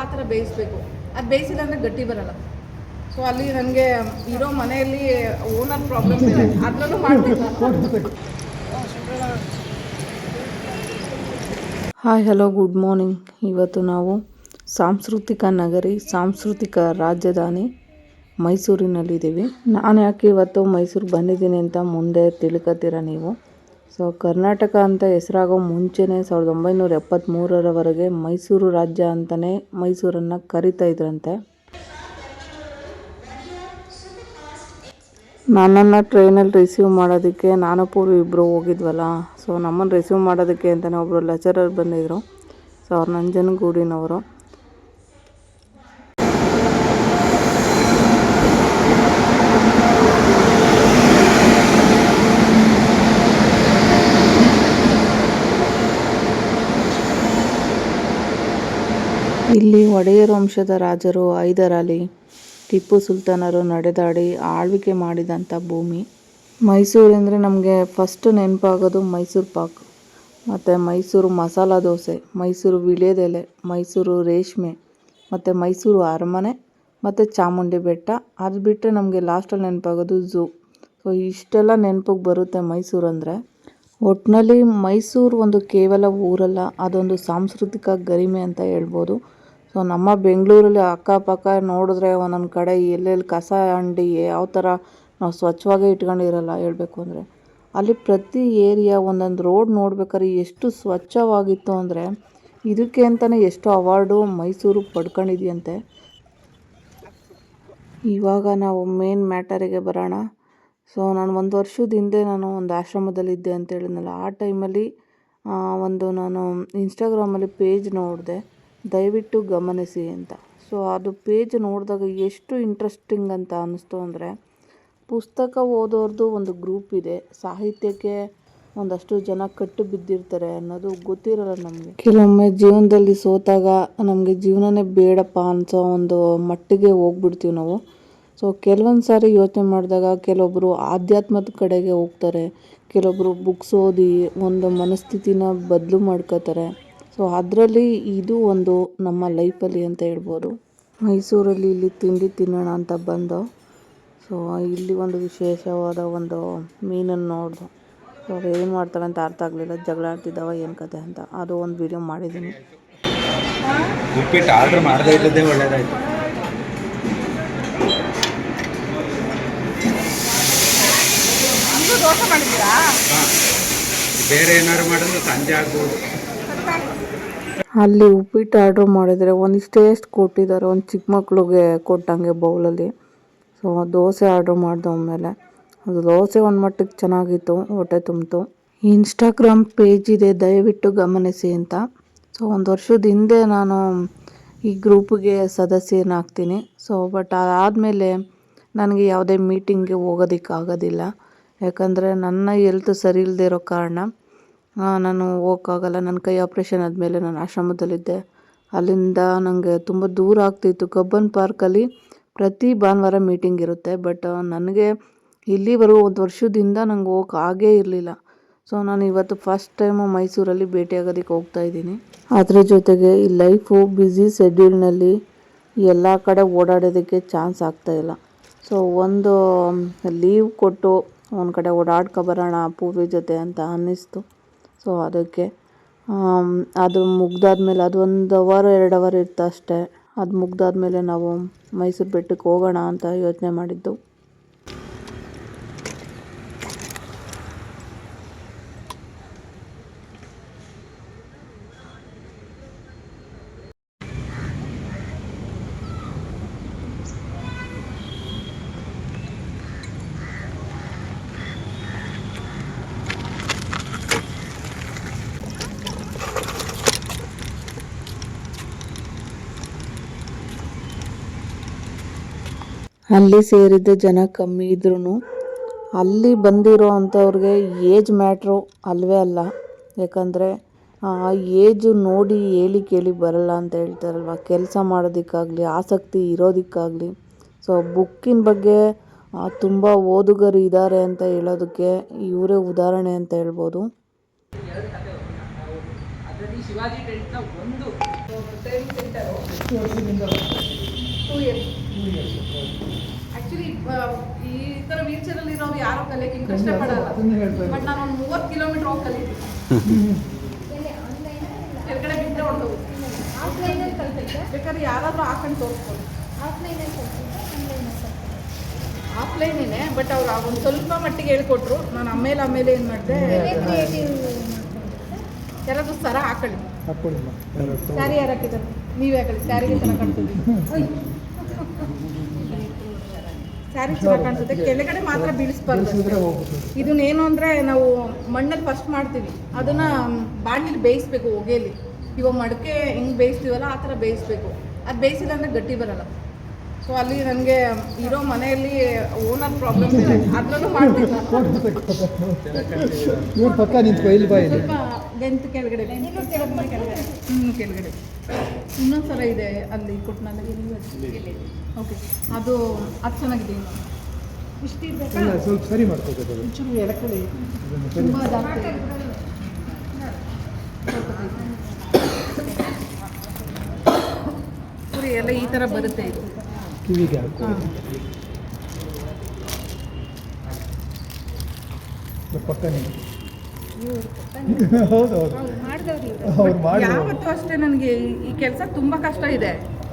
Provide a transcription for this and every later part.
ಆ ಥರ ಬೇಯಿಸ್ಬೇಕು. ಅದು ಬೇಯಿಸಿಲ್ಲ ಅಂದರೆ ಗಟ್ಟಿ ಬರಲ್ಲ. ಸೊ ಅಲ್ಲಿ ನನಗೆ ಇರೋ ಮನೆಯಲ್ಲಿ ಓನರ್ ಪ್ರಾಬ್ಲಮ್ ಇದೆ. ಅದರಲ್ಲೂ ಮಾಡಬೇಕು. ಹಾಯ್ ಹಲೋ ಗುಡ್ ಮಾರ್ನಿಂಗ್ ಇವತ್ತು ನಾವು ಸಾಂಸ್ಕೃತಿಕ ನಗರಿ, ಸಾಂಸ್ಕೃತಿಕ ರಾಜಧಾನಿ ಮೈಸೂರಿನಲ್ಲಿದ್ದೀವಿ. ನಾನು ಯಾಕೆ ಇವತ್ತು ಮೈಸೂರು ಬಂದಿದ್ದೀನಿ ಅಂತ ಮುಂದೆ ತಿಳ್ಕೊತೀರ ನೀವು? ಸೊ ಕರ್ನಾಟಕ ಅಂತ ಹೆಸರಾಗೋ ಮುಂಚೆನೇ ಸಾವಿರದ ಒಂಬೈನೂರ ಎಪ್ಪತ್ತ್ಮೂರರವರೆಗೆ ಮೈಸೂರು ರಾಜ್ಯ ಅಂತಲೇ ಮೈಸೂರನ್ನು ಕರಿತಾ ಇದ್ರಂತೆ. ನನ್ನನ್ನು ಟ್ರೈನಲ್ಲಿ ರಿಸೀವ್ ಮಾಡೋದಕ್ಕೆ ನಾನು ಪೂರ್ವ ಇಬ್ಬರು ಹೋಗಿದ್ವಲ್ಲ, ಸೊ ನಮ್ಮನ್ನು ರಿಸೀವ್ ಮಾಡೋದಕ್ಕೆ ಅಂತಲೇ ಒಬ್ಬರು ಲೆಕ್ಚರರ್ ಬಂದಿದ್ದರು ಸೊ ಅವ್ರು ನಂಜನಗೂಡಿನವರು. ಇಲ್ಲಿ ಒಡೆಯರ್ ವಂಶದ ರಾಜರು ಹೈದರಾಲಿ ಟಿಪ್ಪು ಸುಲ್ತಾನರು ನಡೆದಾಡಿ ಆಳ್ವಿಕೆ ಮಾಡಿದಂಥ ಭೂಮಿ. ಮೈಸೂರು ಅಂದರೆ ನಮಗೆ ಫಸ್ಟ್ ನೆನಪಾಗೋದು ಮೈಸೂರು ಪಾಕ್. ಮತ್ತು ಮೈಸೂರು ಮಸಾಲ ದೋಸೆ, ಮೈಸೂರು ವಿಳ್ಯದೆಲೆ ಮೈಸೂರು ರೇಷ್ಮೆ, ಮತ್ತು ಮೈಸೂರು ಅರಮನೆ, ಮತ್ತು ಚಾಮುಂಡಿ ಬೆಟ್ಟ. ಅದು ಬಿಟ್ಟರೆ ನಮಗೆ ಲಾಸ್ಟಲ್ಲಿ ನೆನಪಾಗೋದು ಝೂ ಸೊ ಇಷ್ಟೆಲ್ಲ ನೆನಪಿಗೆ ಬರುತ್ತೆ ಮೈಸೂರು ಅಂದರೆ. ಒಟ್ಟಿನಲ್ಲಿ ಮೈಸೂರು ಒಂದು ಕೇವಲ ಊರಲ್ಲ, ಅದೊಂದು ಸಾಂಸ್ಕೃತಿಕ ಗರಿಮೆ ಅಂತ ಹೇಳ್ಬೋದು. ಸೊ ನಮ್ಮ ಬೆಂಗಳೂರಲ್ಲಿ ಅಕ್ಕಪಕ್ಕ ನೋಡಿದ್ರೆ ಒಂದೊಂದು ಕಡೆ ಎಲ್ಲೆಲ್ಲಿ ಕಸ ಅಂಡಿ ಯಾವ ಥರ ನಾವು ಸ್ವಚ್ಛವಾಗೇ ಇಟ್ಕೊಂಡಿರಲ್ಲ ಹೇಳಬೇಕು ಅಂದರೆ. ಅಲ್ಲಿ ಪ್ರತಿ ಏರಿಯಾ ಒಂದೊಂದು ರೋಡ್ ನೋಡ್ಬೇಕಾದ್ರೆ ಎಷ್ಟು ಸ್ವಚ್ಛವಾಗಿತ್ತು ಅಂದರೆ ಇದಕ್ಕೆ ಅಂತಲೇ ಎಷ್ಟು ಅವಾರ್ಡು ಮೈಸೂರು ಪಡ್ಕೊಂಡಿದೆಯಂತೆ. ಇವಾಗ ನಾವು ಮೇನ್ ಮ್ಯಾಟರಿಗೆ ಬರೋಣ. ಸೊ ನಾನು ಒಂದು ವರ್ಷದ ಹಿಂದೆ ನಾನು ಒಂದು ಆಶ್ರಮದಲ್ಲಿದ್ದೆ ಅಂತ ಹೇಳಿದ್ನಲ್ಲ, ಆ ಟೈಮಲ್ಲಿ ಒಂದು ನಾನು ಇನ್ಸ್ಟಾಗ್ರಾಮಲ್ಲಿ ಪೇಜ್ ನೋಡಿದೆ. ದಯವಿಟ್ಟು ಗಮನಿಸಿ ಅಂತ. ಸೊ ಅದು ಪೇಜ್ ನೋಡಿದಾಗ ಎಷ್ಟು ಇಂಟ್ರೆಸ್ಟಿಂಗ್ ಅಂತ ಅನ್ನಿಸ್ತು ಅಂದರೆ, ಪುಸ್ತಕ ಓದೋರ್ದು ಒಂದು ಗ್ರೂಪ್ ಇದೆ. ಸಾಹಿತ್ಯಕ್ಕೆ ಒಂದಷ್ಟು ಜನ ಕಟ್ಟು ಬಿದ್ದಿರ್ತಾರೆ ಅನ್ನೋದು ಗೊತ್ತಿರಲ್ಲ ನಮಗೆ. ಕೆಲವೊಮ್ಮೆ ಜೀವನದಲ್ಲಿ ಸೋತಾಗ ನಮಗೆ ಜೀವನನೇ ಬೇಡಪ್ಪ ಅನ್ಸೋ ಒಂದು ಮಟ್ಟಿಗೆ ಹೋಗ್ಬಿಡ್ತೀವಿ ನಾವು. ಸೊ ಕೆಲವೊಂದು ಸಾರಿ ಯೋಚನೆ ಮಾಡಿದಾಗ ಕೆಲವೊಬ್ಬರು ಆಧ್ಯಾತ್ಮದ ಕಡೆಗೆ ಹೋಗ್ತಾರೆ. ಕೆಲವೊಬ್ಬರು ಬುಕ್ಸ್ ಓದಿ ಒಂದು ಮನಸ್ಥಿತಿನ ಬದಲು ಮಾಡ್ಕೋತಾರೆ. ಸೊ ಅದರಲ್ಲಿ ಇದು ಒಂದು ನಮ್ಮ ಲೈಫಲ್ಲಿ ಅಂತ ಹೇಳ್ಬೋದು. ಮೈಸೂರಲ್ಲಿ ಇಲ್ಲಿ ತಿಂಡಿ ತಿನ್ನೋಣ ಅಂತ ಬಂದು ಸೊ ಇಲ್ಲಿ ಒಂದು ವಿಶೇಷವಾದ ಒಂದು ಮೀನನ್ನು ನೋಡ್ದು. ಸೊ ಅವ್ರು ಏನು ಮಾಡ್ತಾವೆ ಅಂತ ಅರ್ಥ ಆಗಲಿಲ್ಲ. ಜಗಳ ಆಡ್ತಿದ್ದಾವ ಏನು ಕತೆ ಅಂತ. ಅದು ಒಂದು ವಿಡಿಯೋ ಮಾಡಿದ್ದೀನಿ ಉಪ್ಪಿಟ್ಟು ಆರ್ಡ್ರ್ ಮಾಡದೇ ಇದ್ದದ್ದೇ ಒಳ್ಳೇದಾಯ್ತು. ಬೇರೆ ಏನಾದ್ರು ಮಾಡಿದ್ರೆ ಸಂಜೆ ಆಗ್ಬೋದು. ಅಲ್ಲಿ ಉಪ್ಪಿಟ್ಟು ಆರ್ಡ್ರ್ ಮಾಡಿದರೆ ಒಂದಿಷ್ಟು ಟೇಸ್ಟ್ ಕೊಟ್ಟಿದ್ದಾರೆ. ಒಂದು ಚಿಕ್ಕ ಮಕ್ಕಳಿಗೆ ಕೊಟ್ಟಂಗೆ ಬೌಲಲ್ಲಿ ಸೊ ದೋಸೆ ಆರ್ಡ್ರ್ ಮಾಡಿದೆ ಒಮ್ಮೆಲೆ. ಅದು ದೋಸೆ ಒಂದು ಮಟ್ಟಿಗೆ ಚೆನ್ನಾಗಿತ್ತು, ಹೊಟ್ಟೆ ತುಂಬಿತು. ಇನ್ಸ್ಟಾಗ್ರಾಮ್ ಪೇಜ್ ಇದೆ, ದಯವಿಟ್ಟು ಗಮನಿಸಿ ಅಂತ. ಸೊ ಒಂದು ವರ್ಷದ ಹಿಂದೆ ನಾನು ಈ ಗ್ರೂಪ್ಗೆ ಸದಸ್ಯನಾಗ್ತೀನಿ ಸೊ ಬಟ್ ಅದಾದಮೇಲೆ ನನಗೆ ಯಾವುದೇ ಮೀಟಿಂಗ್ಗೆ ಹೋಗೋದಕ್ಕಾಗೋದಿಲ್ಲ. ಯಾಕಂದರೆ ನನ್ನ ಎಲ್ತ್ ಸರಿ ಇಲ್ಲದೆ ಇರೋ ಕಾರಣ. ನಾನು ಹೋಗೋಕ್ಕಾಗಲ್ಲ ನನ್ನ ಕೈ ಆಪ್ರೇಷನ್ ಆದಮೇಲೆ ನಾನು ಆಶ್ರಮದಲ್ಲಿದ್ದೆ. ಅಲ್ಲಿಂದ ನನಗೆ ತುಂಬ ದೂರ ಆಗ್ತಿತ್ತು. ಕಬ್ಬನ್ ಪಾರ್ಕಲ್ಲಿ ಪ್ರತಿ ಭಾನುವಾರ ಮೀಟಿಂಗ್ ಇರುತ್ತೆ. ಬಟ್ ನನಗೆ ಇಲ್ಲಿವರೆಗೂ ಒಂದು ವರ್ಷದಿಂದ ನಂಗೆ ಹೋಗಕ್ಕೆ ಆಗೇ ಇರಲಿಲ್ಲ. ಸೊ ನಾನು ಇವತ್ತು ಫಸ್ಟ್ ಟೈಮು ಮೈಸೂರಲ್ಲಿ ಭೇಟಿಯಾಗೋದಕ್ಕೆ ಹೋಗ್ತಾ ಇದ್ದೀನಿ. ಅದರ ಜೊತೆಗೆ ಈ ಲೈಫು ಬ್ಯುಸಿ ಶೆಡ್ಯೂಲ್ನಲ್ಲಿ ಎಲ್ಲ ಕಡೆ ಓಡಾಡೋದಕ್ಕೆ ಚಾನ್ಸ್ ಆಗ್ತಾಯಿಲ್ಲ ಸೊ ಒಂದು ಲೀವ್ ಕೊಟ್ಟು ಒಂದು ಕಡೆ ಓಡಾಡ್ಕೊ ಬರೋಣ ಪೂರ್ವಿ ಜೊತೆ ಅಂತ ಅನ್ನಿಸ್ತು. ಸೊ ಅದಕ್ಕೆ ಅದು ಮುಗ್ದಾದ್ಮೇಲೆ ಅದು ಒಂದು ಅವರ್, ಎರಡು ಅವರ್ ಇರುತ್ತೆ ಅಷ್ಟೇ. ಅದು ಮುಗ್ದಾದ್ಮೇಲೆ ನಾವು ಮೈಸೂರು ಬೆಟ್ಟಕ್ಕೆ ಹೋಗೋಣ ಅಂತ ಯೋಚನೆ ಮಾಡಿದ್ದು. ಅಲ್ಲಿ ಸೇರಿದ್ದ ಜನ ಕಮ್ಮಿ ಇದ್ರೂ ಅಲ್ಲಿ ಬಂದಿರೋ ಅಂಥವ್ರಿಗೆ ಏಜ್ ಮ್ಯಾಟ್ರು ಅಲ್ವೇ ಅಲ್ಲ. ಯಾಕಂದರೆ, ಆ ಏಜು ನೋಡಿ ಹೇಳಿ ಕೇಳಿ ಬರಲ್ಲ ಅಂತ ಹೇಳ್ತಾರಲ್ವ? ಕೆಲಸ ಮಾಡೋದಕ್ಕಾಗಲಿ, ಆಸಕ್ತಿ ಇರೋದಕ್ಕಾಗಲಿ. ಸೊ ಬುಕ್ಕಿನ ಬಗ್ಗೆ ತುಂಬ ಓದುಗರು ಇದ್ದಾರೆ ಅಂತ ಹೇಳೋದಕ್ಕೆ ಇವರೇ ಉದಾಹರಣೆ ಅಂತ ಹೇಳ್ಬೋದು. ಶಿವಾಜಿ ಒಂದು training centre two years actually ಈ ಥರ ವೀಲ್ ಚೇರಲ್ಲಿ ಇರೋರು ಯಾರು ಕಲಿಯಕ್ಕೆ ಕಷ್ಟ ಪಡಲ್ಲ. ಬಟ್ ನಾನು ಒಂದು ಮೂವತ್ತು ಕಿಲೋಮೀಟರ್ ಹೋಗಿ ಕಲಿತೀನಿ. ಕೆಳಗಡೆ ಬಿದ್ದರೆ ಹೊರಟೋಗುತ್ತೆ. ಆಫ್ಲೈನಲ್ಲಿ ಕಲ್ತಿದ್ದೆ ಬೇಕಾದ್ರೆ ಯಾರಾದರೂ ಹಾಕೊಂಡು ತೋರಿಸ್ಬೋದು ಕಲ್ತಿದ್ದೆ ಆನ್ಲೈನಲ್ಲಿ ಕಲ್ತಿದ್ದೆ ಆಫ್ಲೈನೇನೆ ಬಟ್ ಅವ್ರು ಒಂದು ಸ್ವಲ್ಪ ಮಟ್ಟಿಗೆ ಹೇಳ್ಕೊಟ್ರು. ನಾನು ಆಮೇಲೆ ಆಮೇಲೆ ಏನು ಮಾಡಿದೆ ಯಾರಾದ್ರೂ ಸರ ಹಾಕೊಳ್ಳಿ. ಸ್ಯಾರಿ ಯಾರು ಹಾಕಿದ್ದಾರೆ ನೀವೇ ಹಾಕೊಳ್ಳಿ. ಸ್ಯಾರಿಗೆ ತರ ಕಾಣ್ತದೆ ಸ್ಯಾರಿ ಚೆನ್ನಾಗಿ ಕಾಣಿಸುತ್ತೆ. ಕೆಳಗಡೆ ಮಾತ್ರ ಬೀಳಿಸ್ಬಾರ್ದು ಇದನ್ನೇನು ಅಂದರೆ ನಾವು ಮಣ್ಣಲ್ಲಿ ಫಸ್ಟ್ ಮಾಡ್ತೀವಿ. ಅದನ್ನ ಬಾಣಲಿ ಬೇಯಿಸ್ಬೇಕು ಹೊಗೆಯಲ್ಲಿ ಇವಾಗ ಮಡಕೆ ಹೆಂಗೆ ಬೇಯಿಸ್ತೀವಲ್ಲ ಆ ಥರ ಬೇಯಿಸ್ಬೇಕು. ಅದು ಬೇಯಿಸಿಲ್ಲ ಅಂದರೆ ಗಟ್ಟಿ ಬರಲ್ಲ. ಸೊ ಅಲ್ಲಿ ನನಗೆ ಇರೋ ಮನೆಯಲ್ಲಿ ಓನರ್ ಪ್ರಾಬ್ಲಮ್ ಇದೆ. ಅದರಲ್ಲೂ ಮಾಡ್ತಿಲ್ಲ ಸ್ವಲ್ಪ ಪಕ್ಕ ಕೆಳಗಡೆ ಗಂತು ಕೆಳಗಡೆ. ಹ್ಞೂ ಕೆಳಗಡೆ. ಇನ್ನೊಂದು ಸಲ ಇದೆ ಅಲ್ಲಿ ಕೊಟ್ಟನಲ್ಲಿ ಓಕೆ ಅದು ಅದು ಚೆನ್ನಾಗಿದೆ. ಇನ್ನು ಸ್ವಲ್ಪ ಸರಿ ಮಾಡ್ಕೋಬೇಕು ಚೂರು ತುಂಬ. ಪುರಿ ಎಲ್ಲ ಈ ಥರ ಬರುತ್ತೆ. ಇದು ಕಿವಿಗೆ ಹಾಕು ಹಾಂ ಇವ್ರ ಪಕ್ಕ ನಿಂತು ಹೌದು ಅವ್ರು ಯಾವತ್ತೂ ಅಷ್ಟೇ ನನಗೆ ಈ ಕೆಲಸ ತುಂಬ ಕಷ್ಟ ಇದೆ.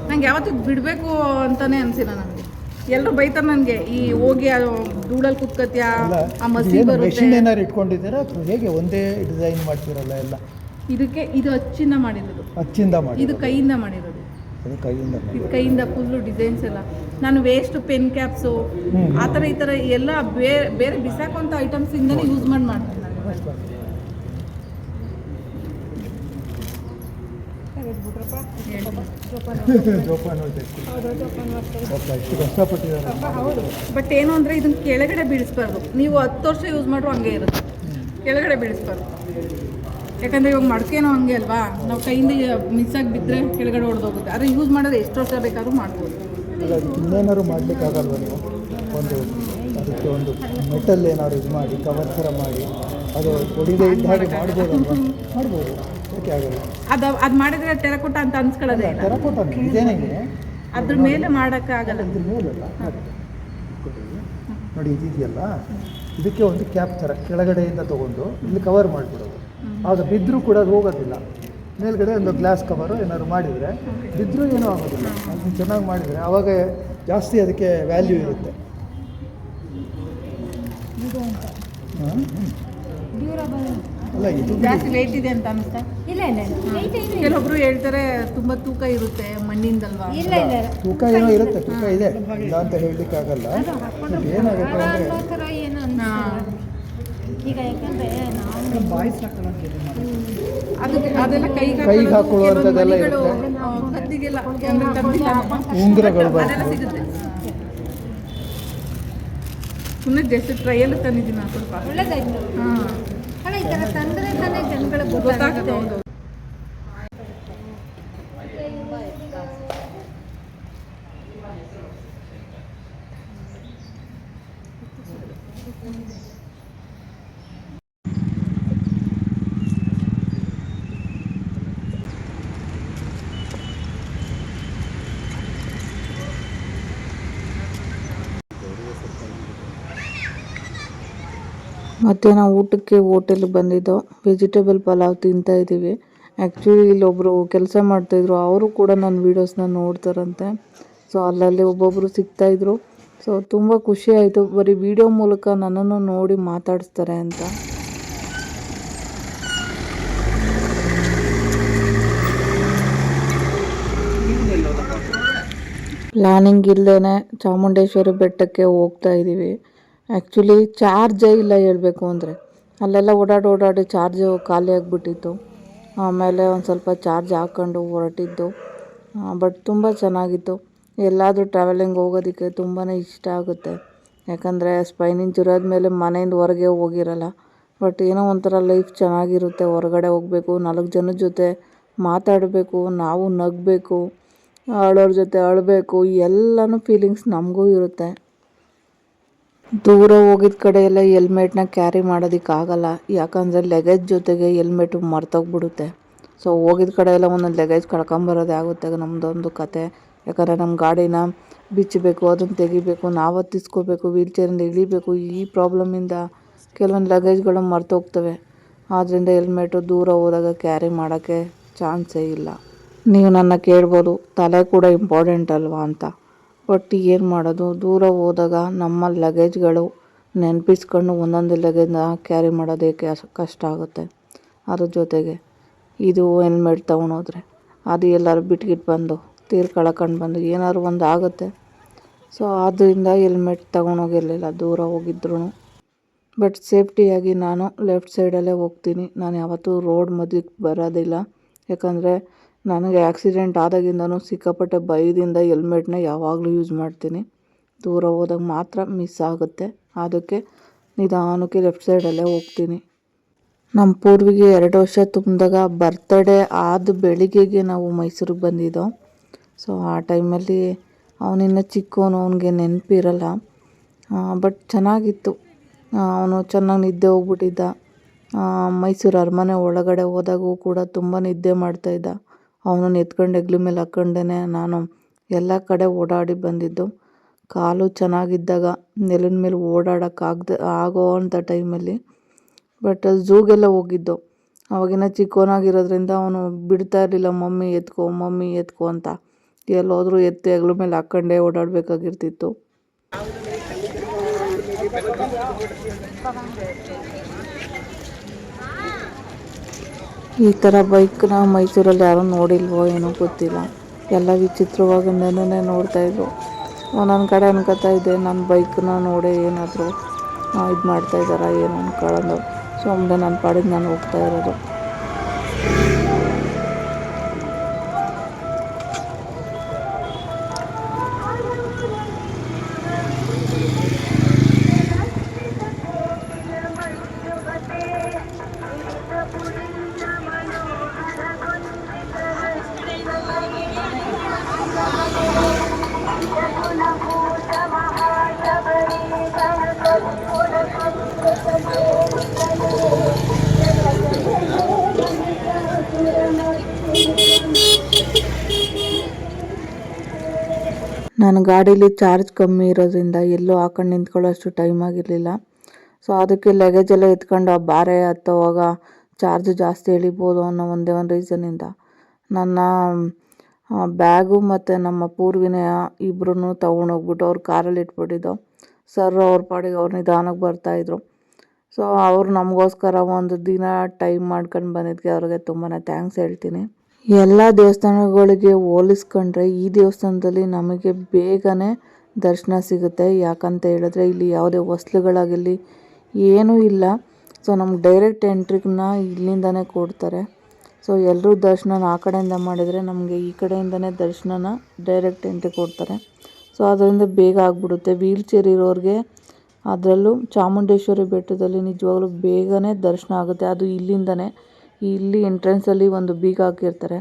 ನಂಗೆ ಯಾವತ್ತೂ ಬಿಡಬೇಕು ಅಂತಾನೆ ಅನ್ಸಿಲ್ಲ ನನಗೆ. ಎಲ್ಲರೂ ಬೈತಾರೆ ನನಗೆ ಈ ಹೋಗಿ ಧೂಳಲ್ಲಿ ಕುತ್ಕತ್ಯಾ ಆ ಮಸಿ ಬರುತ್ತೆ. ಮೆಷಿನ್ ಏನಾರು ಇಟ್ಕೊಂಡಿದ್ದೀರಾ? ಅಥವಾ ಹೇಗೆ ಒಂದೇ ಡಿಸೈನ್ ಮಾಡ್ತೀರಲ್ಲ ಎಲ್ಲ? ಇದಕ್ಕೆ ಇದು ಅಚ್ಚಿಂದ ಮಾಡಿರೋದು. ಅಚ್ಚಿಂದ ಮಾಡಿ ಇದು ಕೈಯಿಂದ ಮಾಡಿರೋದು. ಅದು ಕೈಯಿಂದ ಮಾಡಿ ಇದು ಕೈಯಿಂದ ಫುಲ್ಲು ಡಿಸೈನ್ಸ್ ಎಲ್ಲ. ನಾನು ವೇಸ್ಟ್ ಪೆನ್ ಕ್ಯಾಪ್ಸು. ಆ ಥರ ಈ ಥರ ಎಲ್ಲ ಬೇರೆ ಬೇರೆ ಬಿಸಾಕುವಂಥ ಐಟಮ್ಸ್ ಇಂದನೇ ಯೂಸ್ ಮಾಡಿ ಮಾಡ್ತೀನಿ. ಬಟ್ ಏನು ಅಂದರೆ ಇದನ್ನ ಕೆಳಗಡೆ ಬೀಳಿಸ್ಬಾರ್ದು. ನೀವು ಹತ್ತು ವರ್ಷ ಯೂಸ್ ಮಾಡ್ರು ಹಂಗೆ ಇರುತ್ತೆ. ಕೆಳಗಡೆ ಬೀಳಿಸ್ಬಾರ್ದು. ಯಾಕಂದರೆ ಇವಾಗ ಮಡಕೆನೂ ಹಂಗೆ ಅಲ್ವಾ? ನಾವು ಕೈಯಿಂದ ಮಿಸ್ ಆಗಿ ಬಿದ್ದರೆ ಕೆಳಗಡೆ ಹೊಡೆದೋಗುತ್ತೆ ಆದರೆ ಯೂಸ್ ಮಾಡೋದು ಎಷ್ಟು ವರ್ಷ ಬೇಕಾದರೂ ಮಾಡ್ಬೋದು. ಇನ್ನೇನಾದ್ರು ಮಾಡ್ಲಿಕ್ಕಾಗಲ್ವ ನೀವು? ಒಂದು ಒಂದು ಮೆಟಲ್ ಏನಾದ್ರು ಇದು ಮಾಡಿ ಕವರ್ ಥರ ಮಾಡಿ. ಅದು ಕೊಡಿದೆ ಇದ್ದ ಹಾಗೆ ಮಾಡ್ಬೋದಲ್ವ? ಮಾಡ್ಬೋದು. ಯಾಕೆ ಆಗಲ್ಲ. ಅದು ಅದು ಮಾಡಿದರೆ ಟೆರಕೋಟ ಅಂತ ಅನ್ಸ್ಕೊಳ್ಳೋದೇ ಇಲ್ಲ. ತೆರಕೋಟ ಇದೇನಾಗೆ ಅದ್ರ ಮೇಲೆ ಮಾಡೋಕ್ಕಾಗಲ್ಲ. ಇದ್ರ ಮೇಲಲ್ಲ ನೋಡಿ ಇದಿದೆಯಲ್ಲ? ಇದಕ್ಕೆ ಒಂದು ಕ್ಯಾಪ್ ಥರ ಕೆಳಗಡೆಯಿಂದ ತಗೊಂಡು ಇಲ್ಲಿ ಕವರ್ ಮಾಡಿಬಿಡೋದು. ಆಗ ಬಿದ್ದರೂ ಕೂಡ ಅದು ಹೋಗೋದಿಲ್ಲ. ಮೇಲ್ಗಡೆ ಒಂದು ಗ್ಲಾಸ್ ಕವರು ಏನಾದ್ರು ಮಾಡಿದರೆ ಬಿದ್ದರೂ ಏನೂ ಆಗೋದಿಲ್ಲ. ಅದನ್ನ ಚೆನ್ನಾಗಿ ಮಾಡಿದರೆ ಆವಾಗ ಜಾಸ್ತಿ ಅದಕ್ಕೆ ವ್ಯಾಲ್ಯೂ ಇರುತ್ತೆ ಹಾಂ? ಡ್ಯೂರಬಲ್ ಅಲ್ಲ ಇದು ಜಾಸ್ತಿ ವೇಟ್ ಇದೆ ಅಂತ ಅನಿಸ್ತಾ ಇಲ್ಲ ಇಲ್ಲ ಕೆಲವೊಬ್ರು ಹೇಳ್ತಾರೆ ತುಂಬಾ ತೂಕ ಇರುತ್ತೆ ಮಣ್ಣಿಂದಲ್ವಾ. ಇಲ್ಲ ಇಲ್ಲ. ತೂಕ ಏನೋ ಇರುತ್ತೆ ತೂಕ ಇದೆ. ಇಲ್ಲ ಅಂತ ಹೇಳಲಿಕ್ಕೆ ಆಗಲ್ಲ ಏನಾಗುತ್ತೆ ಅಂದ್ರೆ ಥರ ಏನು. ಈಗ ಯಾಕಂದ್ರೆ ನಾವು ಅದು ಅದೆಲ್ಲ ಕೈಗೆ ಕೈಗೆ ಹಾಕೊಳ್ಳುವಂಥದ್ದೆಲ್ಲ ಇರುತ್ತೆ. ಕತ್ತಿಗೆಲ್ಲ. ಉಂಗುರಗಳು ಬರುತ್ತೆ ಸಿಗುತ್ತೆ. ಸುಮ್ಮನೆ ಜಸ್ಟ್ ಟ್ರೈಯಲ್ಲಿ ತಂದಿದ್ದೀನಿ ನಾನು ಸ್ವಲ್ಪ ಒಳ್ಳೇದಾಯ್ತು. ಹಾ. ಅಲ್ಲ ಈ ಥರ ತಂದ್ರೆ ತಾನೇ ಜನಗಳಿಗೆ ಗೊತ್ತಾಗುತ್ತೆ. ಗೊತ್ತಾಗುತ್ತೆ ನಾವು ಊಟಕ್ಕೆ ಹೋಟೆಲ್ಗೆ ಬಂದಿದ್ದೋ. ವೆಜಿಟೇಬಲ್ ಪಲಾವ್ ತಿಂತಾ ಇದ್ದೀವಿ. ಆ್ಯಕ್ಚುಲಿ ಇಲ್ಲೊಬ್ಬರು ಕೆಲಸ ಮಾಡ್ತಾಯಿದ್ರು ಅವರು ಕೂಡ ನನ್ನ ವೀಡಿಯೋಸ್ನ ನೋಡ್ತಾರಂತೆ. ಸೊ ಅಲ್ಲಲ್ಲಿ ಒಬ್ಬೊಬ್ಬರು ಸಿಗ್ತಾಯಿದ್ರು ಸೊ ತುಂಬ ಖುಷಿ ಆಯಿತು. ಬರೀ ವಿಡಿಯೋ ಮೂಲಕ ನನ್ನನ್ನು ನೋಡಿ ಮಾತಾಡಿಸ್ತಾರೆ ಅಂತ. ಪ್ಲಾನಿಂಗ್ ಇಲ್ಲದೇ ಚಾಮುಂಡೇಶ್ವರಿ ಬೆಟ್ಟಕ್ಕೆ ಹೋಗ್ತಾ ಇದ್ದೀವಿ. ಆ್ಯಕ್ಚುಲಿ ಚಾರ್ಜೇ ಇಲ್ಲ ಹೇಳಬೇಕು ಅಂದರೆ. ಅಲ್ಲೆಲ್ಲ ಓಡಾಡಿ ಓಡಾಡಿ ಚಾರ್ಜು ಖಾಲಿ ಆಗಿಬಿಟ್ಟಿತ್ತು. ಆಮೇಲೆ ಒಂದು ಸ್ವಲ್ಪ ಚಾರ್ಜ್ ಹಾಕ್ಕೊಂಡು ಹೊರಟಿದ್ದು. ಬಟ್ ತುಂಬ ಚೆನ್ನಾಗಿತ್ತು. ಎಲ್ಲಾದರೂ ಟ್ರಾವೆಲಿಂಗ್ ಹೋಗೋದಕ್ಕೆ ತುಂಬಾ ಇಷ್ಟ ಆಗುತ್ತೆ. ಯಾಕಂದರೆ ಸ್ಪೈನ್ ಇಂಜುರಿ ಆದಮೇಲೆ ಮನೆಯಿಂದ ಹೊರಗೆ ಹೋಗಿರಲ್ಲ. ಬಟ್ ಏನೋ ಒಂಥರ ಲೈಫ್ ಚೆನ್ನಾಗಿರುತ್ತೆ. ಹೊರಗಡೆ ಹೋಗಬೇಕು, ನಾಲ್ಕು ಜನದ ಜೊತೆ ಮಾತಾಡಬೇಕು, ನಾವು ನಗಬೇಕು ಅಳೋರ ಜೊತೆ ಅಳಬೇಕು ಎಲ್ಲನೂ ಫೀಲಿಂಗ್ಸ್ ನಮಗೂ ಇರುತ್ತೆ. ದೂರ ಹೋಗಿದ ಕಡೆ ಎಲ್ಲ ಹೆಲ್ಮೆಟ್ನ ಕ್ಯಾರಿ ಮಾಡೋದಕ್ಕಾಗಲ್ಲ ಯಾಕಂದರೆ ಲಗೇಜ್ ಜೊತೆಗೆ ಹೆಲ್ಮೆಟು ಮರ್ತೋಗ್ಬಿಡುತ್ತೆ. ಸೊ ಹೋಗಿದ ಕಡೆ ಎಲ್ಲ ಒಂದೊಂದು ಲಗೇಜ್ ಕಳ್ಕೊಂಬರೋದೇ ಆಗುತ್ತೆ. ನಮ್ಮದೊಂದು ಕತೆ. ಯಾಕಂದರೆ ನಮ್ಮ ಗಾಡಿನ ಬಿಚ್ಚಬೇಕು, ಅದನ್ನು ತೆಗಿಬೇಕು, ನಾವು ಹತ್ತಿಸ್ಕೋಬೇಕು ವೀಲ್ ಚೇರಿಂದ ಇಳಿಬೇಕು, ಈ ಪ್ರಾಬ್ಲಮಿಂದ ಕೆಲವೊಂದು ಲಗೇಜ್ಗಳು ಮರ್ತೋಗ್ತವೆ. ಆದ್ದರಿಂದ ಹೆಲ್ಮೆಟು ದೂರ ಹೋದಾಗ ಕ್ಯಾರಿ ಮಾಡೋಕ್ಕೆ ಚಾನ್ಸೇ ಇಲ್ಲ. ನೀವು ನನ್ನ ಕೇಳ್ಬೋದು, ತಲೆ ಕೂಡ ಇಂಪಾರ್ಟೆಂಟ್ ಅಲ್ವಾ ಅಂತ. ಬಟ್ ಏನು ಮಾಡೋದು? ದೂರ ಹೋದಾಗ ನಮ್ಮ ಲಗೇಜ್ಗಳು ನೆನಪಿಸ್ಕೊಂಡು ಒಂದೊಂದು ಲಗೇಜ್ನ ಕ್ಯಾರಿ ಮಾಡೋದಕ್ಕೆ ಕಷ್ಟ ಆಗುತ್ತೆ? ಅದ್ರ ಜೊತೆಗೆ ಇದು ಹೆಲ್ಮೆಟ್ ತೊಗೊಂಡೋದ್ರೆ ಅದು ಎಲ್ಲರೂ ಬಿಟ್ಗಿಟ್ಟು ಬಂದು ತೀರ್ ಕಳ್ಕೊಂಡು ಬಂದು ಏನಾದ್ರು ಒಂದು ಆಗುತ್ತೆ. ಸೊ ಆದ್ದರಿಂದ ಹೆಲ್ಮೆಟ್ ತೊಗೊಂಡೋಗಿರಲಿಲ್ಲ, ದೂರ ಹೋಗಿದ್ರು ಬಟ್ ಸೇಫ್ಟಿಯಾಗಿ ನಾನು ಲೆಫ್ಟ್ ಸೈಡಲ್ಲೇ ಹೋಗ್ತೀನಿ. ನಾನು ಯಾವತ್ತೂ ರೋಡ್ ಮಧ್ಯಕ್ಕೆ ಬರೋದಿಲ್ಲ. ಯಾಕಂದರೆ ನನಗೆ ಆಕ್ಸಿಡೆಂಟ್ ಆದಾಗಿಂದನೂ ಸಿಕ್ಕಾಪಟ್ಟೆ ಭಯದಿಂದ ಹೆಲ್ಮೆಟ್ನ ಯಾವಾಗಲೂ ಯೂಸ್ ಮಾಡ್ತೀನಿ. ದೂರ ಹೋದಾಗ ಮಾತ್ರ ಮಿಸ್ ಆಗುತ್ತೆ. ಅದಕ್ಕೆ ನಿಧಾನಕ್ಕೆ ಲೆಫ್ಟ್ ಸೈಡಲ್ಲೇ ಹೋಗ್ತೀನಿ. ನಮ್ಮ ಪೂರ್ವಿಗೆ ಎರಡು ವರ್ಷ ತುಂಬಿದಾಗ ಬರ್ತಡೇ ಆದ ಬೆಳಿಗ್ಗೆಗೆ ನಾವು ಮೈಸೂರಿಗೆ ಬಂದಿದ್ದೋ ಸೊ ಆ ಟೈಮಲ್ಲಿ ಅವನಿನ್ನ ಚಿಕ್ಕವನು ಅವನಿಗೆ ನೆನಪಿರಲ್ಲ. ಬಟ್ ಚೆನ್ನಾಗಿತ್ತು. ಅವನು ಚೆನ್ನಾಗಿ ನಿದ್ದೆ ಹೋಗ್ಬಿಟ್ಟಿದ್ದ. ಮೈಸೂರು ಅರಮನೆ ಒಳಗಡೆ ಹೋದಾಗೂ ಕೂಡ ತುಂಬ ನಿದ್ದೆ ಮಾಡ್ತಾಯಿದ್ದ ಅವನನ್ನು ಎತ್ಕೊಂಡು ಹೆಗ್ಲ ಮೇಲೆ ಹಾಕ್ಕೊಂಡೇ ನಾನು ಎಲ್ಲ ಕಡೆ ಓಡಾಡಿ ಬಂದಿದ್ದು. ಕಾಲು ಚೆನ್ನಾಗಿದ್ದಾಗ ನೆಲದ ಮೇಲೆ ಓಡಾಡೋಕ್ಕಾಗ್ದ ಆಗೋ ಅಂಥ ಟೈಮಲ್ಲಿ ಬಟ್ ಝೂಗೆಲ್ಲ ಹೋಗಿದ್ದು. ಅವಾಗಿನ ಚಿಕ್ಕವನಾಗಿರೋದ್ರಿಂದ ಅವನು ಬಿಡ್ತಾ ಇರಲಿಲ್ಲ, ಮಮ್ಮಿ ಎತ್ಕೊ ಮಮ್ಮಿ ಎತ್ಕೊ ಅಂತ. ಎಲ್ಲೋದ್ರೂ ಎತ್ತಿ ಹೆಗ್ಲ ಮೇಲೆ ಹಾಕ್ಕೊಂಡೇ ಓಡಾಡಬೇಕಾಗಿರ್ತಿತ್ತು. ಈ ಥರ ಬೈಕ್ನ ಮೈಸೂರಲ್ಲಿ ಯಾರೂ ನೋಡಿಲ್ವೋ ಏನೋ ಗೊತ್ತಿಲ್ಲ. ಎಲ್ಲ ವಿಚಿತ್ರವಾಗಿಂದನೇ ನೋಡ್ತಾಯಿದ್ರು ನನ್ನ ಕಡೆ ಅನ್ಕೋತಾ ಇದ್ದೆ ನನ್ನ ಬೈಕ್ನ ನೋಡಿ ಏನಾದರೂ ಇದು ಮಾಡ್ತಾ ಏನು ಏನೋ ಅನ್ಕೊಳ್ಳೋದು. ಸುಮ್ಮನೆ ನನ್ನ ಪಾಡಿಗೆ ನಾನು ಹೋಗ್ತಾ ಇರೋದು. ನನ್ನ ಗಾಡೀಲಿ ಚಾರ್ಜ್ ಕಮ್ಮಿ ಇರೋದ್ರಿಂದ ಎಲ್ಲೂ ಹಾಕೊಂಡು ನಿಂತ್ಕೊಳ್ಳೋಷ್ಟು ಟೈಮ್ ಆಗಿರಲಿಲ್ಲ. ಸೊ ಅದಕ್ಕೆ ಲಗೇಜ್ ಎಲ್ಲ ಎತ್ಕೊಂಡು ಬಾರೆ ಹತ್ತೋವಾಗ ಚಾರ್ಜ್ ಜಾಸ್ತಿ ಎಳಿಬೋದು ಅನ್ನೋ ಒಂದೇ ಒಂದು ರೀಸನಿಂದ ನನ್ನ ಬ್ಯಾಗು ಮತ್ತು ನಮ್ಮ ಪೂರ್ವಿನ ಇಬ್ಬರೂ ತೊಗೊಂಡೋಗ್ಬಿಟ್ಟು ಅವ್ರು ಕಾರಲ್ಲಿ ಇಟ್ಬಿಟ್ಟಿದ್ದು. ಸರ್ ಅವ್ರ ಪಾಡಿಗೆ ಅವ್ರು ನಿಧಾನಕ್ಕೆ ಬರ್ತಾಯಿದ್ರು ಸೊ ಅವ್ರು ನಮಗೋಸ್ಕರ ಒಂದು ದಿನ ಟೈಮ್ ಮಾಡ್ಕೊಂಡು ಬಂದಿದ್ದಕ್ಕೆ ಅವ್ರಿಗೆ ತುಂಬಾ ಥ್ಯಾಂಕ್ಸ್ ಹೇಳ್ತೀನಿ. ಎಲ್ಲ ದೇವಸ್ಥಾನಗಳಿಗೆ ಹೋಲಿಸ್ಕೊಂಡ್ರೆ ಈ ದೇವಸ್ಥಾನದಲ್ಲಿ ನಮಗೆ ಬೇಗನೆ ದರ್ಶನ ಸಿಗುತ್ತೆ. ಯಾಕಂತ ಹೇಳಿದ್ರೆ ಇಲ್ಲಿ ಯಾವುದೇ ಹೊಸ್ಲುಗಳಾಗಿರಲಿ ಏನೂ ಇಲ್ಲ. ಸೊ ನಮ್ಗೆ ಡೈರೆಕ್ಟ್ ಎಂಟ್ರಿಗನ್ನ ಇಲ್ಲಿಂದನೇ ಕೊಡ್ತಾರೆ. ಸೊ ಎಲ್ಲರೂ ದರ್ಶನ ಆ ಕಡೆಯಿಂದ ಮಾಡಿದರೆ ನಮಗೆ ಈ ಕಡೆಯಿಂದನೇ ದರ್ಶನನ ಡೈರೆಕ್ಟ್ ಎಂಟ್ರಿ ಕೊಡ್ತಾರೆ. ಸೊ ಅದರಿಂದ ಬೇಗ ಆಗಿಬಿಡುತ್ತೆ. ವೀಲ್ ಚೇರ್ ಇರೋರಿಗೆ ಅದರಲ್ಲೂ ಚಾಮುಂಡೇಶ್ವರಿ ಬೆಟ್ಟದಲ್ಲಿ ನಿಜವಾಗ್ಲೂ ಬೇಗನೆ ದರ್ಶನ ಆಗುತ್ತೆ. ಅದು ಇಲ್ಲಿಂದನೇ ಇಲ್ಲಿ ಎಂಟ್ರೆನ್ಸಲ್ಲಿ ಒಂದು ಬೀಗ ಹಾಕಿರ್ತಾರೆ.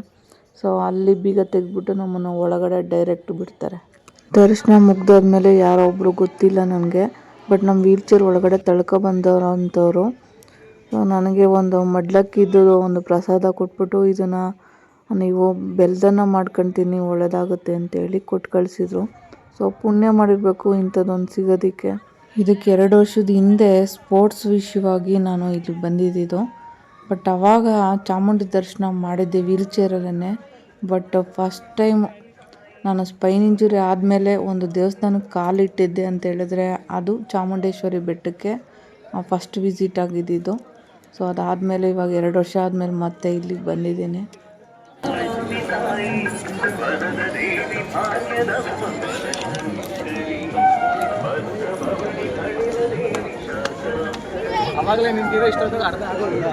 ಸೊ ಅಲ್ಲಿ ಬೀಗ ತೆಗೆದ್ಬಿಟ್ಟು ನಮ್ಮನ್ನು ಒಳಗಡೆ ಡೈರೆಕ್ಟ್ ಬಿಡ್ತಾರೆ. ದರ್ಶನ ಮುಗ್ದಾದ್ಮೇಲೆ ಯಾರೋ ಒಬ್ಬರು ಗೊತ್ತಿಲ್ಲ ನನಗೆ ಬಟ್ ನಮ್ಮ ವೀಲ್ ಚೇರ್ ಒಳಗಡೆ ತಳ್ಕೊ ಬಂದವರು ಅಂಥವ್ರು ಸೊ ನನಗೆ ಒಂದು ಮಡ್ಲಕ್ಕಿದ್ದು ಒಂದು ಪ್ರಸಾದ ಕೊಟ್ಬಿಟ್ಟು ಇದನ್ನು ನೀವು ಬೆಲ್ದನ್ನ ಮಾಡ್ಕೊತೀನಿ ಒಳ್ಳೆಯದಾಗುತ್ತೆ ಅಂತೇಳಿ ಕೊಟ್ಟು ಕಳಿಸಿದ್ರು. ಸೊ ಪುಣ್ಯ ಮಾಡಿರಬೇಕು ಇಂಥದ್ದೊಂದು ಸಿಗೋದಕ್ಕೆ. ಇದಕ್ಕೆ ಎರಡು ವರ್ಷದ ಹಿಂದೆ ಸ್ಪೋರ್ಟ್ಸ್ ವಿಷಯವಾಗಿ ನಾನು ಇಲ್ಲಿ ಬಂದಿದ್ದಿದ್ದು. ಬಟ್ ಅವಾಗ ಚಾಮುಂಡಿ ದರ್ಶನ ಮಾಡಿದ್ದೆ ವೀಲ್ ಚೇರಲ್ಲೇ ಬಟ್ ಫಸ್ಟ್ ಟೈಮ್ ನಾನು ಸ್ಪೈನ್ ಇಂಜುರಿ ಆದಮೇಲೆ ಒಂದು ದೇವಸ್ಥಾನಕ್ಕೆ ಕಾಲಿಟ್ಟಿದ್ದೆ ಅಂತ ಹೇಳಿದ್ರೆ ಅದು ಚಾಮುಂಡೇಶ್ವರಿ ಬೆಟ್ಟಕ್ಕೆ ಫಸ್ಟ್ ವಿಸಿಟ್ ಆಗಿದ್ದಿದ್ದು ಸೊ ಅದಾದಮೇಲೆ ಇವಾಗ ಎರಡು ವರ್ಷ ಆದಮೇಲೆ ಮತ್ತೆ ಇಲ್ಲಿಗೆ ಬಂದಿದ್ದೀನಿ. ಅವಾಗಲೇ ನಿಂತಿದೆ ಇಷ್ಟೊತ್ತಿಗೆ ಅರ್ಧ ಆಗೋದಿಲ್ಲ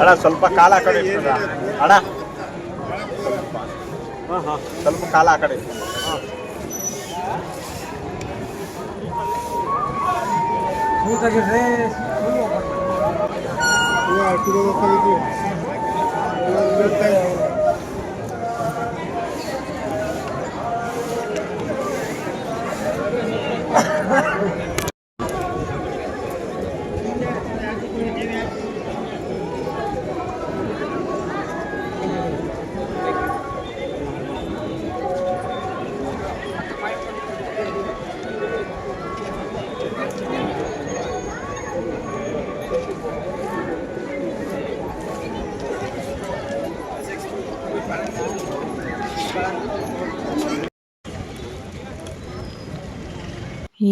ಅಣ್ಣ ಸ್ವಲ್ಪ ಕಾಲ ಆ ಕಡೆ ಇರ್ತದ ಅಣ್ಣ. ಹಾಂ ಹಾಂ. ಸ್ವಲ್ಪ ಕಾಲ ಆ ಕಡೆ ಹಾಂ.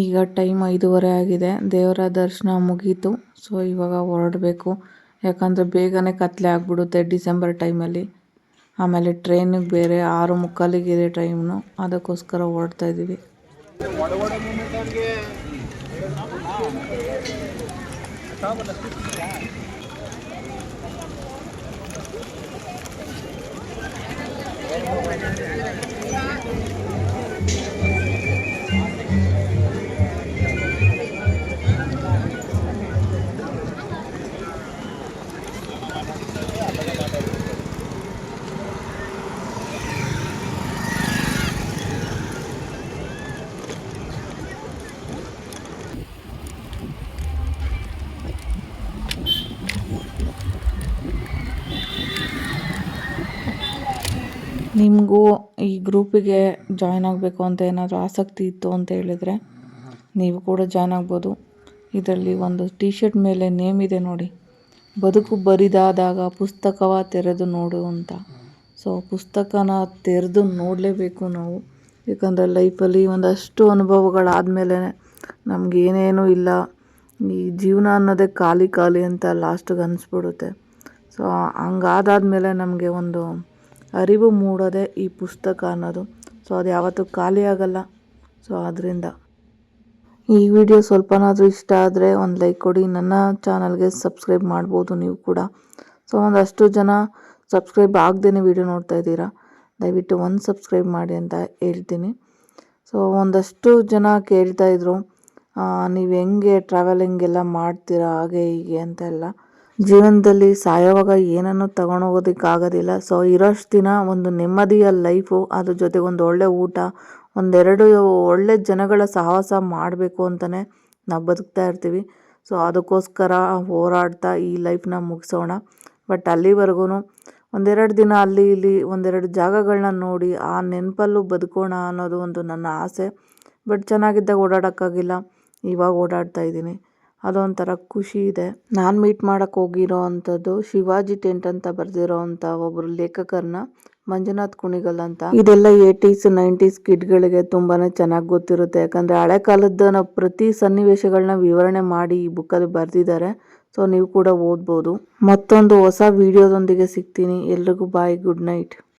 ಈಗ ಟೈಮ್ ಐದೂವರೆ ಆಗಿದೆ. ದೇವರ ದರ್ಶನ ಮುಗೀತು. ಸೊ, ಇವಾಗ ಹೊರಡಬೇಕು. ಯಾಕಂದರೆ ಬೇಗನೆ ಕತ್ಲೆ ಆಗಿಬಿಡುತ್ತೆ ಡಿಸೆಂಬರ್ ಟೈಮಲ್ಲಿ. ಆಮೇಲೆ ಟ್ರೈನಿಗೆ ಬೇರೆ ಆರು ಮುಕ್ಕಾಲಿಗಿದೆ ಟೈಮ್ನು. ಅದಕ್ಕೋಸ್ಕರ ಹೊರಡ್ತಾ ಇದ್ದೀವಿ. ನಿಮಗೂ ಈ ಗ್ರೂಪಿಗೆ ಜಾಯ್ನ್ ಆಗಬೇಕು ಅಂತ ಏನಾದರೂ ಆಸಕ್ತಿ ಇತ್ತು ಅಂತ ಹೇಳಿದರೆ ನೀವು ಕೂಡ ಜಾಯ್ನ್ ಆಗ್ಬೋದು. ಇದರಲ್ಲಿ ಒಂದು ಟಿ ಶರ್ಟ್ ಮೇಲೆ ನೇಮ್ ಇದೆ ನೋಡಿ. ಬದುಕು ಬರಿದಾದಾಗ ಪುಸ್ತಕವ ತೆರೆದು ನೋಡು ಅಂತ. ಸೊ, ಪುಸ್ತಕನ ತೆರೆದು ನೋಡಲೇಬೇಕು ನಾವು. ಯಾಕಂದರೆ ಲೈಫಲ್ಲಿ ಒಂದಷ್ಟು ಅನುಭವಗಳಾದಮೇಲೆ ನಮ್ಗೆ ಏನೇನೂ ಇಲ್ಲ. ಈ ಜೀವನ ಅನ್ನೋದೇ ಖಾಲಿ ಖಾಲಿ ಅಂತ ಲಾಸ್ಟಿಗೆ ಅನಿಸ್ಬಿಡುತ್ತೆ. ಸೊ, ಹಂಗಾದಾದ್ಮೇಲೆ ನಮಗೆ ಒಂದು ಅರಿವು ಮೂಡೋದೇ ಈ ಪುಸ್ತಕ ಅನ್ನೋದು. ಸೊ ಅದು ಯಾವತ್ತೂ ಖಾಲಿ ಆಗಲ್ಲ. ಸೊ ಆದ್ದರಿಂದ ಈ ವಿಡಿಯೋ ಸ್ವಲ್ಪನಾದರೂ ಇಷ್ಟ ಆದರೆ ಒಂದು ಲೈಕ್ ಕೊಡಿ. ನನ್ನ ಚಾನಲ್ಗೆ ಸಬ್ಸ್ಕ್ರೈಬ್ ಮಾಡ್ಬೋದು ನೀವು ಕೂಡ. ಸೊ ಒಂದಷ್ಟು ಜನ ಸಬ್ಸ್ಕ್ರೈಬ್ ಆಗದೇ ವಿಡಿಯೋ ನೋಡ್ತಾ ಇದ್ದೀರಾ. ದಯವಿಟ್ಟು ಒಂದು ಸಬ್ಸ್ಕ್ರೈಬ್ ಮಾಡಿ ಅಂತ ಹೇಳ್ತೀನಿ. ಸೊ ಒಂದಷ್ಟು ಜನ ಕೇಳ್ತಾ ಇದ್ರು ನೀವು ಹೆಂಗೆ ಟ್ರಾವೆಲಿಂಗ್ ಎಲ್ಲ ಮಾಡ್ತೀರಾ? ಹಾಗೆ ಹೀಗೆ ಅಂತ ಎಲ್ಲ ಜೀವನದಲ್ಲಿ ಸಾಯೋವಾಗ ಏನನ್ನು ತಗೊಂಡು ಹೋಗೋದಕ್ಕಾಗೋದಿಲ್ಲ ಸೊ ಇರೋಷ್ಟು ದಿನ ಒಂದು ನೆಮ್ಮದಿಯ ಲೈಫು ಅದ್ರ ಜೊತೆಗೆ ಒಂದು ಒಳ್ಳೆ ಊಟ, ಒಂದೆರಡು ಒಳ್ಳೆ ಜನಗಳ ಸಹವಾಸ ಮಾಡಬೇಕು ಅಂತಲೇ ನಾವು ಬದುಕ್ತಾ ಇರ್ತೀವಿ. ಸೊ ಅದಕ್ಕೋಸ್ಕರ ಹೋರಾಡ್ತಾ ಈ ಲೈಫ್ನ ಮುಗಿಸೋಣ. ಬಟ್ ಅಲ್ಲಿವರೆಗೂ ಒಂದೆರಡು ದಿನ ಅಲ್ಲಿ ಇಲ್ಲಿ ಒಂದೆರಡು ಜಾಗಗಳನ್ನ ನೋಡಿ ಆ ನೆನಪಲ್ಲೂ ಬದುಕೋಣ ಅನ್ನೋದು ಒಂದು ನನ್ನ ಆಸೆ. ಬಟ್ ಚೆನ್ನಾಗಿದ್ದಾಗ ಓಡಾಡೋಕ್ಕಾಗಿಲ್ಲ. ಇವಾಗ ಓಡಾಡ್ತಾ ಇದ್ದೀನಿ. ಅದೊಂಥರ ಖುಷಿ ಇದೆ. ನಾನು ಮೀಟ್ ಮಾಡೋಕೆ ಹೋಗಿರೋ ಅಂಥದ್ದು ಶಿವಾಜಿ ಟೆಂಟ್ ಅಂತ ಬರೆದಿರೋ ಅಂಥ ಒಬ್ಬರು ಲೇಖಕರನ್ನ ಮಂಜುನಾಥ್ ಕುಣಿಗಲ್ ಅಂತ. ಇದೆಲ್ಲ ಏಯ್ಟೀಸ್ ನೈಂಟೀಸ್ ಕಿಡ್ಗಳಿಗೆ ತುಂಬಾನೇ ಚೆನ್ನಾಗಿ ಗೊತ್ತಿರುತ್ತೆ. ಯಾಕಂದ್ರೆ ಹಳೆ ಕಾಲದ ಪ್ರತಿ ಸನ್ನಿವೇಶಗಳನ್ನ ವಿವರಣೆ ಮಾಡಿ ಈ ಬುಕ್ಕಲ್ಲಿ ಬರೆದಿದ್ದಾರೆ. ಸೊ ನೀವು ಕೂಡ ಓದ್ಬೋದು. ಮತ್ತೊಂದು ಹೊಸ ವಿಡಿಯೋದೊಂದಿಗೆ ಸಿಗ್ತೀನಿ. ಎಲ್ರಿಗೂ ಬಾಯ್ ಗುಡ್ ನೈಟ್